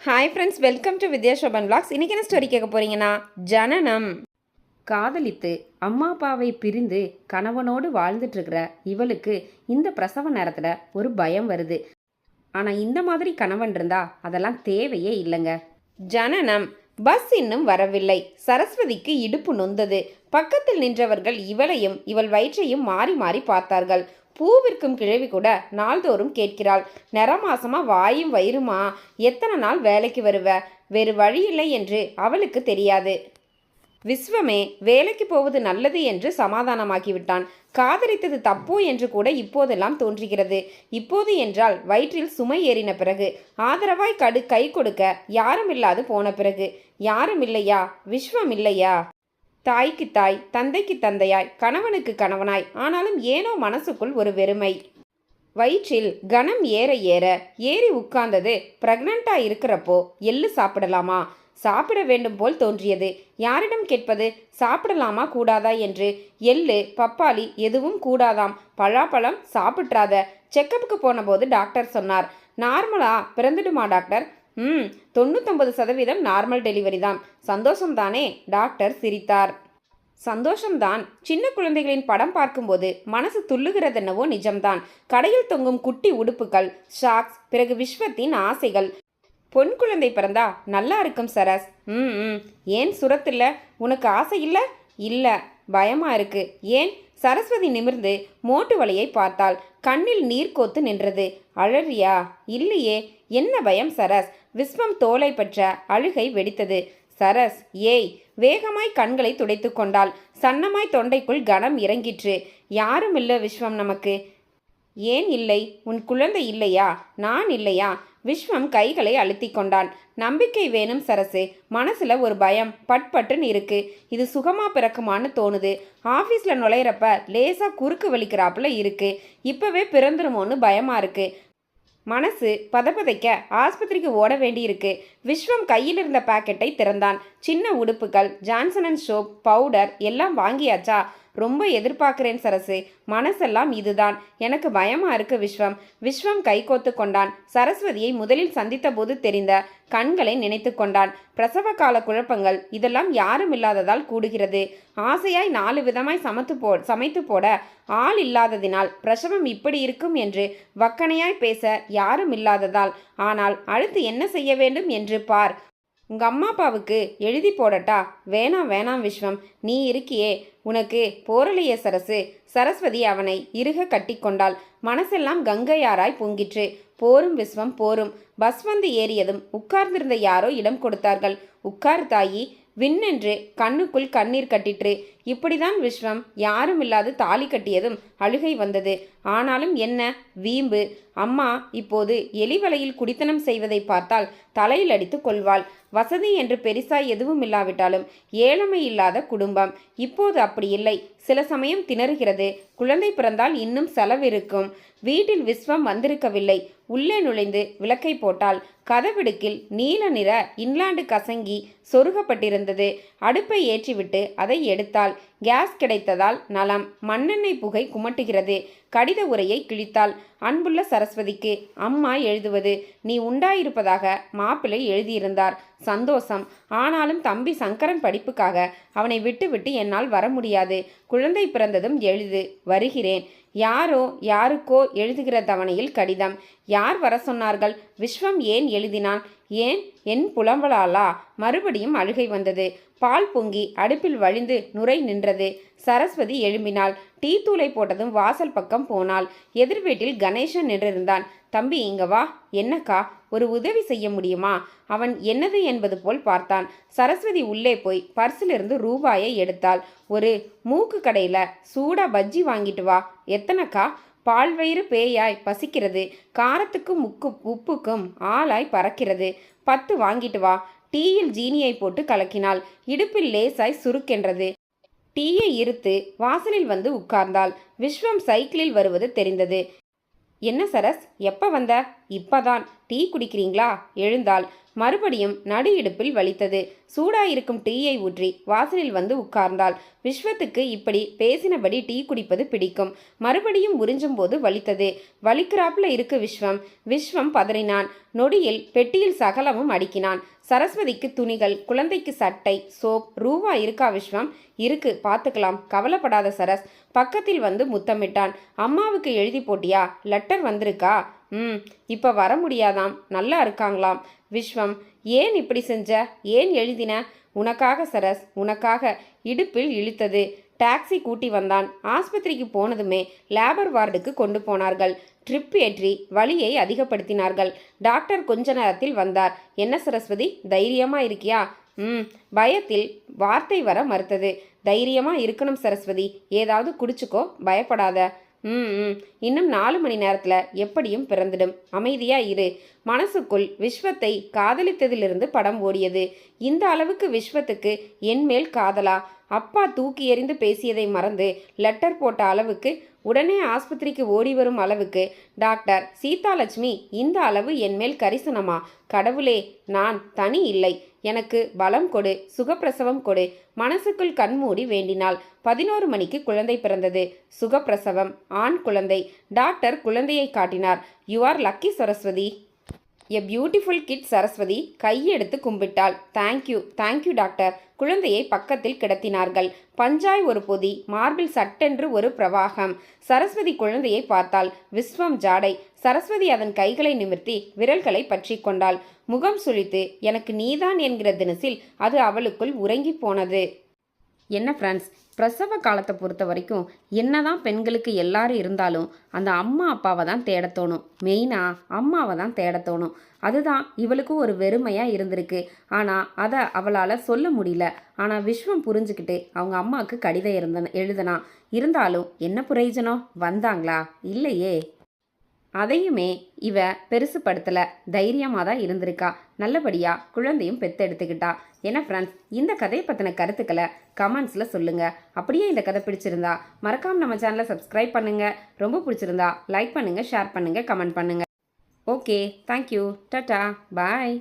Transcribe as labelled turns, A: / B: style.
A: Hi friends welcome to Vidya Shoban vlogs. இன்னைக்கு என்ன story கேட்க போறீங்கன்னா ஜனனம். காதலித்து அம்மா அப்பாவை பிரிந்து கணவனோடு வாழ்ந்துட்டு இருக்கிற இவளுக்கு இந்த பிரசவ நேரத்தில் ஒரு பயம் வருது. ஆனால் இந்த மாதிரி கணவன் இருந்தா அதெல்லாம் தேவையே இல்லைங்க. ஜனனம். பஸ் இன்னும் வரவில்லை. சரஸ்வதிக்கு இடுப்பு நொந்தது. பக்கத்தில் நின்றவர்கள் இவளையும் இவள் வயிற்றையும் மாறி மாறி பார்த்தார்கள். பூவிற்கும் கிழவி கூட நாள்தோறும் கேட்கிறாள். நிறமாசமா வாயும் வயிறுமா? எத்தனை நாள் வேலைக்கு வருவ? வேறு வழி இல்லை என்று அவளுக்கு தெரியாது. விஸ்வமே வேலைக்கு போவது நல்லது என்று சமாதானமாக்கிவிட்டான் காதலித்தது தப்போ என்று கூட இப்போதெல்லாம் தோன்றுகிறது. இப்போது என்றால் வயிற்றில் சுமை ஏறின பிறகு ஆதரவாய் கடு கை கொடுக்க யாரும் இல்லாது போன பிறகு. யாரும் இல்லையா? விஸ்வம் இல்லையா? தாய்க்கு தாய் தந்தைக்கு தந்தையாய் கணவனுக்கு கணவனாய் ஆனாலும் ஏனோ மனசுக்குள் ஒரு வெறுமை. வயிற்றில் கனம் ஏற ஏற ஏறி உட்கார்ந்தது பிரெக்னண்டா இருக்கிறப்போ எள்ளு சாப்பிடலாமா? சாப்பிட வேண்டும் போல் தோன்றியது. யாரிடம் கேட்பது? சாப்பிடலாமா கூடாதா என்று. எள்ளு பப்பாளி எதுவும் கூடாதாம். பழாப்பழம் சாப்பிட்றாத. செக்கப்புக்கு போனபோது டாக்டர் சொன்னார். நார்மலா பிறந்துடுமா டாக்டர்? ம் தொண்ணூத்தொம்பது சதவீதம் நார்மல் டெலிவரி தான். சந்தோஷம்தானே? டாக்டர் சிரித்தார். சந்தோஷம்தான். சின்ன குழந்தைகளின் படம் பார்க்கும்போது மனசு துள்ளுகிறதென்னவோ நிஜம்தான். கடையில் தொங்கும் குட்டி உடுப்புகள் ஷாக்ஸ் பிறகு விஸ்வத்தின் ஆசைகள். பொன் குழந்தை பிறந்தா நல்லா இருக்கும் சரஸ். ம் ம். ஏன் சுரத்தில்ல உனக்கு ஆசை இல்லை? இல்லை பயமா இருக்கு. ஏன்? சரஸ்வதி நிமிர்ந்து மோட்டு வலையை பார்த்தாள். கண்ணில் நீர் கோத்து நின்றது. அழறியா? இல்லையே. என்ன பயம் சரஸ்? விஸ்வம் தோலை பற்ற அழுகை வெடித்தது. சரஸ் ஏய் வேகமாய் கண்களை துடைத்து கொண்டாள். சன்னமாய் தொண்டைக்குள் கனம் இறங்கிற்று. யாரும் இல்ல விஸ்வம் நமக்கு. ஏன் இல்லை? உன் குழந்தை இல்லையா? நான் இல்லையா? விஸ்வம் கைகளை அழுத்தி கொண்டான். நம்பிக்கை வேணும் சரசு. மனசுல ஒரு பயம். பட் பட்டுன்னு இருக்கு. இது சுகமா பிறக்குமான்னு தோணுது. ஆஃபீஸ்ல நுழையிறப்ப லேசா குறுக்கு வலிக்கிறாப்புல இருக்கு. இப்பவே பிறந்துருமோன்னு பயமா இருக்கு. மனசு பதப்பதைக்க ஆஸ்பத்திரிக்கு ஓட வேண்டியிருக்கு விஸ்வம் கையில் இருந்த பாக்கெட்டை திறந்தான். சின்ன உடுப்புகள் ஜான்சன் அண்ட் சோப் பவுடர் எல்லாம் வாங்கியாச்சா? ரொம்ப எதிர்பார்க்கிறேன் சரசு. மனசெல்லாம் இதுதான். எனக்கு பயமா இருக்கு விஸ்வம். விஸ்வம் கைகோத்து கொண்டான். சரஸ்வதியை முதலில் சந்தித்த போது தெரிந்த கண்களை நினைத்து கொண்டான். பிரசவ கால குழப்பங்கள் இதெல்லாம் யாரும் இல்லாததால் கூடுகிறது. ஆசையாய் நாலு விதமாய் சமத்து போ சமைத்து போட ஆள் இல்லாததினால் பிரசவம் இப்படி இருக்கும் என்று வக்கனையாய் பேச யாரும் இல்லாததால். ஆனால் அடுத்து என்ன செய்ய வேண்டும் என்று பார். உங்கள் அம்மா அப்பாவுக்கு எழுதி போடட்டா? வேணாம் வேணாம் விஸ்வம். நீ இருக்கியே. உனக்கு போரளிய சரசு. சரஸ்வதி அவனை இறுக கட்டிக்கொண்டாள் மனசெல்லாம் கங்கையாராய் பொங்கிற்று. போரும் விஸ்வம் போரும். பஸ் வந்து ஏறியதும் உட்கார்ந்திருந்த யாரோ இடம் கொடுத்தார்கள். உட்கார் தாயி. விண்ணென்று கண்ணுக்குள் கண்ணீர் கட்டிற்று. இப்படிதான் விஸ்வம் யாரும் இல்லாது தாலி கட்டியதும் அழுகை வந்தது. ஆனாலும் என்ன? வீம்பு. அம்மா இப்போது எலிவலையில் குடித்தனம் செய்வதை பார்த்தால் தலையில் அடித்து கொள்வாள். வசதி என்று பெரிசாய் எதுவும் இல்லாவிட்டாலும் ஏழமை இல்லாத குடும்பம். இப்போது அப்படி இல்லை. சில சமயம் திணறுகிறது. குழந்தை பிறந்தால் இன்னும் செலவிருக்கும். வீட்டில் விஸ்வம் வந்திருக்கவில்லை. உள்ளே நுழைந்து விளக்கை போட்டால் கதவிடுக்கில் நீல நிற இன்லாண்டு கசங்கி சொருகப்பட்டிருந்தது. அடுப்பை ஏற்றிவிட்டு அதை எடுத்தாள். கேஸ் கிடைத்ததால் நலம். மண்ணெண்ணெய் புகை குமட்டுகிறது. கடித உரையை கிழித்தாள். அன்புள்ள சரஸ்வதிக்கு அம்மா எழுதுவது நீ உண்டாயிருப்பதாக மாப்பிள்ளை எழுதியிருந்தார். சந்தோஷம். ஆனாலும் தம்பி சங்கரன் படிப்புக்காக அவனை விட்டுவிட்டு என்னால் வர முடியாது. குழந்தை பிறந்ததும் எழுது வருகிறேன். யாரோ யாருக்கோ எழுதுகிற தவணையில் கடிதம். யார் வர சொன்னார்கள்? விஸ்வம் ஏன் எழுதினான். ஏன்? என் புலம்பலாலா மறுபடியும் அழுகை வந்தது. பால் பொங்கி அடுப்பில் வழிந்து நுரை நின்றது. சரஸ்வதி எழும்பினாள். டீ தூளை போட்டதும் வாசல் பக்கம் போனாள். எதிர் வீட்டில் கணேசன் நின்றிருந்தான். தம்பி இங்க வா. என்னக்கா? ஒரு உதவி செய்ய முடியுமா? அவன் என்னது என்பது போல் பார்த்தான். சரஸ்வதி உள்ளே போய் பர்சிலிருந்து ரூபாயை எடுத்தாள். ஒரு மூக்கு கடையில் சூடா பஜ்ஜி வாங்கிட்டு வா. எத்தனைக்கா? பால்வயிறு பேயாய் பசிக்கிறது. காரத்துக்கும் உக்கு உப்புக்கும் ஆளாய் பறக்கிறது. பத்து வாங்கிட்டு வா. டீயில் ஜீனியை போட்டு கலக்கினாள் இடுப்பில் லேசாய் சுருக்கென்றது. டீயை இருத்து வாசலில் வந்து உட்கார்ந்தாள் விஸ்வம் சைக்கிளில் வருவது தெரிந்தது. என்ன சரஸ்? எப்போ வந்த? இப்பதான் டீ குடிக்கிறீங்களா? எழுந்தாள். மறுபடியும் நடு இடுப்பில் வலித்தது. சூடாயிருக்கும் டீயை ஊற்றி வாசலில் வந்து உட்கார்ந்தாள். விஸ்வத்துக்கு இப்படி பேசினபடி டீ குடிப்பது பிடிக்கும். மறுபடியும் உறிஞ்சும் போது வலித்தது. வலிக்கிறாப்புல இருக்கு விஸ்வம். விஸ்வம் பதறினான். நொடியில் பெட்டியில் சகலமும் அடுக்கினான். சரஸ்வதிக்கு துணிகள் குழந்தைக்கு சட்டை சோப் ரூவா இருக்கா விஸ்வம்? இருக்கு பார்த்துக்கலாம். கவலைப்படாத சரஸ். பக்கத்தில் வந்து முத்தமிட்டான். அம்மாவுக்கு எழுதி போட்டியா? லெட்டர் வந்திருக்கா? ம் இப்போ வர முடியாதாம். நல்லா இருக்காங்களாம். விஸ்வம் ஏன் இப்படி செஞ்ச? ஏன் எழுதின? உனக்காக சரஸ் உனக்காக இடுப்பில் இழுத்தது. டாக்ஸி கூட்டி வந்தான். ஆஸ்பத்திரிக்கு போனதுமே லேபர் வார்டுக்கு கொண்டு போனார்கள். ட்ரிப் ஏற்றி வலியை அதிகப்படுத்தினார்கள். டாக்டர் கொஞ்ச நேரத்தில் வந்தார். என்ன சரஸ்வதி தைரியமா இருக்கியா? ம் பயத்தில் வார்த்தை வர மறுத்தது. தைரியமா இருக்கணும் சரஸ்வதி. ஏதாவது குடிச்சுக்கோ பயப்படாத. ம் ம். இன்னும் நாலு மணி நேரத்தில் எப்படியும் பிறந்துடும். அமைதியா இரு. மனசுக்குள் விஸ்வத்தை காதலித்ததிலிருந்து படம் ஓடியது. இந்த அளவுக்கு விஸ்வத்துக்கு என்மேல் காதலா? அப்பா தூக்கி எறிந்து பேசியதை மறந்து லெட்டர் போட்ட அளவுக்கு உடனே ஆஸ்பத்திரிக்கு ஓடி வரும் அளவுக்கு டாக்டர் சீதாலட்சுமி இந்த அளவு என் மேல் கரிசனமா? கடவுளே நான் தனி இல்லை. எனக்கு பலம் கொடு சுகப்பிரசவம் கொடு. மனசுக்குள் கண்மூடி வேண்டினாள். பதினோரு மணிக்கு குழந்தை பிறந்தது. சுகப்பிரசவம். ஆண் குழந்தை. டாக்டர் குழந்தையை காட்டினார். You are lucky Saraswati. A beautiful kid Saraswati கையெடுத்து கும்பிட்டாள். தேங்க்யூ தேங்க்யூ டாக்டர் குழந்தையை பக்கத்தில் கிடத்தினார்கள். பஞ்சாய் ஒரு பொதி மார்பில் சட்டென்று ஒரு பிரவாகம். சரஸ்வதி குழந்தையை பார்த்தாள். விஸ்வம் ஜாடை. சரஸ்வதி அதன் கைகளை நிமிர்த்தி விரல்களை பற்றி கொண்டாள். முகம் சுழித்து எனக்கு நீதான் என்கிற தினசில் அது அவளுக்குள் உறங்கி போனது. என்ன ஃப்ரெண்ட்ஸ் பிரசவ காலத்தை பொறுத்த வரைக்கும் என்னதான் பெண்களுக்கு எல்லாரும் இருந்தாலும் அந்த அம்மா அப்பாவை தான் தேட தோணும். மெயினாக அம்மாவை தான் தேட தோணும். அதுதான் இவளுக்கு ஒரு வெறுமையாக இருந்திருக்கு. ஆனால் அதை அவளால் சொல்ல முடியல. ஆனால் விஸ்வம் புரிஞ்சுக்கிட்டு அவங்க அம்மாவுக்கு கடிதம் இருந்த எழுதனா இருந்தாலும் என்ன பிரயோஜனம்? வந்தாங்களா? இல்லையே. அதையுமே இவ பெருசுப்படுத்தலை தைரியமாக தான் இருந்திருக்கா. நல்லபடியாக குழந்தையும் பெத்தெடுத்துக்கிட்டா ஏன்னா ஃப்ரெண்ட்ஸ் இந்த கதையை பற்றின கருத்துக்களை கமெண்ட்ஸில் சொல்லுங்கள் அப்படியே இந்த கதை பிடிச்சிருந்தா மறக்காமல் நம்ம சேனலை சப்ஸ்கிரைப் பண்ணுங்கள் ரொம்ப பிடிச்சிருந்தா லைக் பண்ணுங்கள் ஷேர் பண்ணுங்கள் கமெண்ட் பண்ணுங்கள் ஓகே தேங்க்யூ டட்டா பாய்